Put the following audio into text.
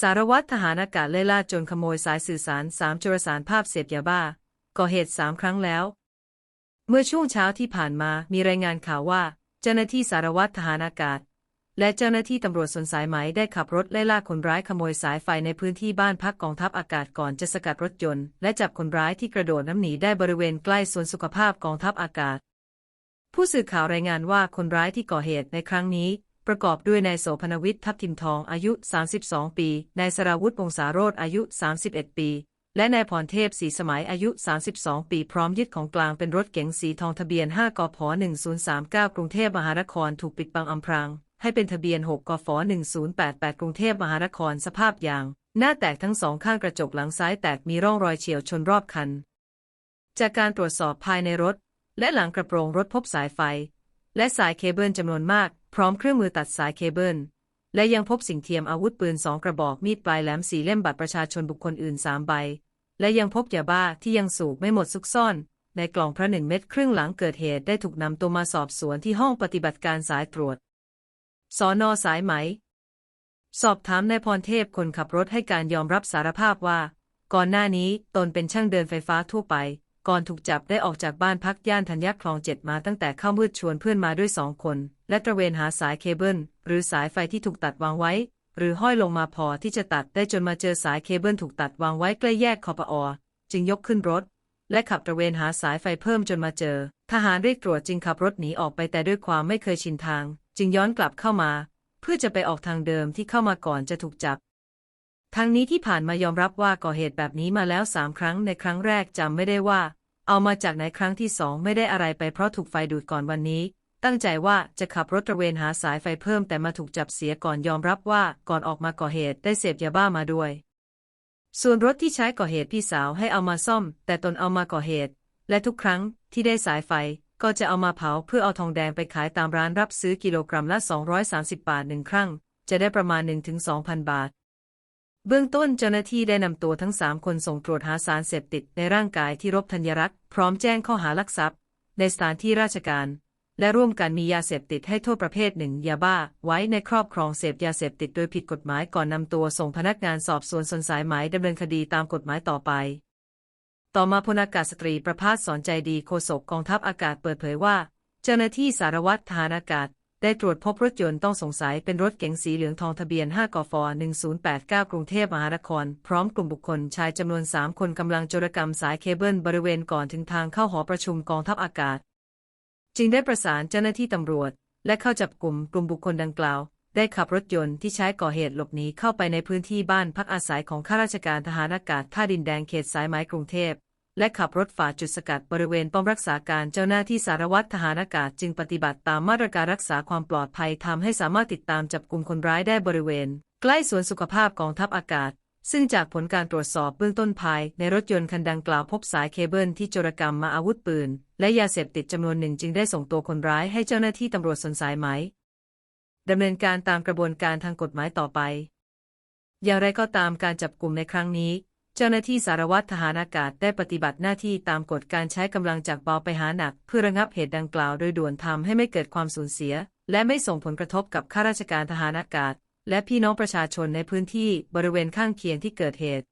สารวัตรทหารอากาศไล่ล่าจนขโมยสายสื่อสารสามจรสารภาพเสพยาบ้า ก่อเหตุสามครั้งแล้ว เมื่อช่วงเช้าที่ผ่านมามีรายงานข่าวว่า เจ้าหน้าที่สารวัตรทหารอากาศ และเจ้าหน้าที่ตำรวจสนสายไหมได้ขับรถไล่ล่าคนร้ายขโมยสายไฟในพื้นที่บ้านพักกองทัพอากาศก่อนจะสกัดรถยนต์และจับคนร้ายที่กระโดดน้ำหนีได้บริเวณใกล้สวนสุขภาพกองทัพอากาศ ผู้สื่อข่าวรายงานว่าคนร้ายที่ก่อเหตุในครั้งนี้ ประกอบด้วยนายโสพนวิทย์ทับทิมทองอายุ 32 ปี นายสราวุธวงศาโรธอายุ 31 ปี และนายพรเทพศรีสมัยอายุ 32 ปี พร้อมยึดของกลางเป็นรถเก๋งสีทองทะเบียน 5 กพ 1039 กรุงเทพมหานครถูกปิดบังอำพรางให้เป็นทะเบียน 6 กฟ 1088 กรุงเทพมหานครสภาพยาง หน้าแตกทั้งสองข้างกระจกหลังซ้ายแตกมีร่องรอยเฉียวชนรอบคัน จากการตรวจสอบภายในรถ และหลังกระโปรงรถพบสายไฟ และสายเคเบิลจำนวนมาก พร้อมเครื่องมือตัดสายเคเบิล และยังพบสิ่งเทียมอาวุธปืนสองกระบอกมีดปลายแหลมสีเล่มบัตรประชาชนบุคคลอื่นสามใบ และยังพบยาบ้าที่ยังสูบไม่หมดซุกซ่อน ในกล่องพระหนึ่งเม็ดครึ่งหลังเกิดเหตุได้ถูกนำตัวมาสอบสวนที่ห้องปฏิบัติการสายตรวจสอนอสายไหม สอบถามนายพรเทพคนขับรถให้การยอมรับสารภาพว่า ก่อนหน้านี้ตนเป็นช่างเดินไฟฟ้าทั่วไป ก่อนถูกจับได้ออกจากบ้านพักย่านธัญญคลองเจ็ดมาตั้งแต่เข้ามืดชวนเพื่อนมาด้วยสองคน และตระเวนหาสายเคเบิลหรือสายไฟที่ถูกตัดวางไว้ หรือห้อยลงมาพอที่จะตัดได้จนมาเจอสายเคเบิลถูกตัดวางไว้ใกล้แยกคอปอจึงยกขึ้นรถ และขับตระเวนหาสายไฟเพิ่มจนมาเจอ ทหารเรียกตรวจจึงขับรถหนีออกไปแต่ด้วยความไม่เคยชินทาง จึงย้อนกลับเข้ามา เพื่อจะไปออกทางเดิมที่เข้ามาก่อนจะถูกจับ ทั้งนี้ที่ผ่านมายอมรับว่าก่อเหตุแบบนี้มาแล้วสามครั้งในครั้งแรกจำไม่ได้ว่า เอามาจากไหนครั้งที่สองไม่ได้อะไรไปเพราะถูกไฟดูดก่อนวันนี้ ตั้งใจว่าจะขับรถตระเวนหาสายไฟเพิ่มแต่มาถูกจับเสียก่อนยอมรับว่าก่อนออกมาก่อเหตุได้เสพยาบ้ามาด้วย ส่วนรถที่ใช้ก่อเหตุพี่สาวให้เอามาซ่อม แต่ตนเอามาก่อเหตุ และทุกครั้งที่ได้สายไฟก็จะเอามาเผาเพื่อเอาทองแดงไปขายตามร้านรับซื้อกิโลกรัมละ 230 บาทหนึ่งครั้ง จะได้ประมาณ 1-2,000 บาท เบื้องต้นเจ้าหน้าที่ได้นำตัวทั้ง 3 คนส่งตรวจหาสารเสพติดในร่างกายที่รบธัญรักษ์พร้อมแจ้งข้อหาลักทรัพย์ ในสถานที่ราชการ และร่วมกันมียาเสพติดให้โทษประเภทหนึ่งยาบ้า ไว้ในครอบครองเสพยาเสพติดโดยผิดกฎหมายก่อนนำตัวส่งพนักงานสอบสวนสนสายหมายดำเนินคดีตามกฎหมายต่อไป ต่อมาพลอากาศสตรีประภาสสอนใจดีโฆษกกองทัพอากาศเปิดเผยว่า เจ้าหน้าที่สารวัตรทหารอากาศ ได้ตรวจพบรถยนต์ต้องสงสัยเป็นรถเก๋งสีเหลืองทองทะเบียน 5 กฟ 1089 กรุงเทพมหานคร พร้อมกลุ่มบุคคลชายจำนวน 3 คนกำลังโจรกรรมสายเคเบิลบริเวณก่อนถึงทางเข้าหอประชุมกองทัพอากาศ จึงได้ประสานเจ้าหน้าที่ตำรวจ และเข้าจับกลุ่มกลุ่มบุคคลดังกล่าว ได้ขับรถยนต์ที่ใช้ก่อเหตุหลบหนีเข้าไปในพื้นที่บ้านพักอาศัยของข้าราชการทหารอากาศท่าดินแดงเขตสายไหมกรุงเทพ และขับรถฝ่าจุดสกัดบริเวณป้อมรักษาการเจ้าหน้าที่สารวัตรทหารอากาศจึงปฏิบัติตามมาตรการรักษาความปลอดภัยทำให้สามารถติดตามจับกลุ่มคนร้ายได้บริเวณ ใกล้สวนสุขภาพกองทัพอากาศ ซึ่งจากผลการตรวจสอบเบื้องต้นภาย ในรถยนต์คันดังกล่าวพบสายเคเบิลที่โจรกรรมมาอาวุธปืน และยาเสพติดจำนวนหนึ่งจึงได้ส่งตัวคนร้ายให้เจ้าหน้าที่ตำรวจสนสายไหมดำเนินการตามกระบวนการทางกฎหมายต่อไป อย่างไรก็ตามการจับกลุ่มในครั้งนี้ เจ้าหน้าที่สารวัตรทหารอากาศได้ปฏิบัติหน้าที่ตามกฎการใช้กำลังจากเบาไปหาหนัก เพื่อระงับเหตุดังกล่าวโดยด่วนทำให้ไม่เกิดความสูญเสีย และไม่ส่งผลกระทบกับข้าราชการทหารอากาศ และพี่น้องประชาชนในพื้นที่บริเวณข้างเคียงที่เกิดเหตุ